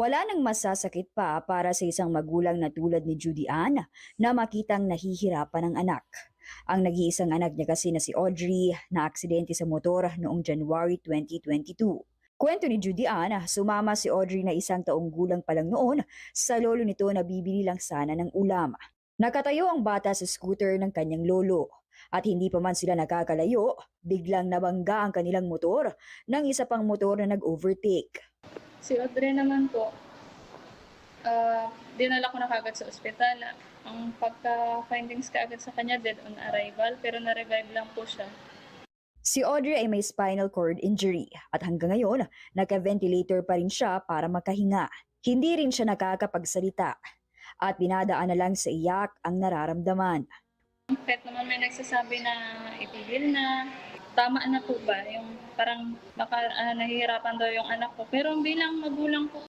Wala nang masasakit pa para sa isang magulang na tulad ni Judy Ann na makitang nahihirapan ang anak. Ang nag-iisang anak niya kasi na si Audrey na aksidente sa motor noong January 2022. Kwento ni Judy Ann, sumama si Audrey na isang taong gulang pa lang noon sa lolo nito na bibili lang sana ng ulam. Nakatayo ang bata sa scooter ng kanyang lolo at hindi pa man sila nakakalayo, biglang nabangga ang kanilang motor ng isa pang motor na nag-overtake. Si Audrey naman po, ah, dinala ko na kagad sa ospital. Ang pagka-findings kaagad sa kanya, dead on arrival, pero na-revive lang po siya. Si Audrey ay may spinal cord injury at hanggang ngayon, naka-ventilator pa rin siya para makahinga. Hindi rin siya nakakapagsalita at dinadaan na lang sa iyak ang nararamdaman. Kahit naman may nagsasabi na itigil na, tama na po ba? Yung parang baka ah, nahihirapan daw yung anak ko. Pero bilang magulang po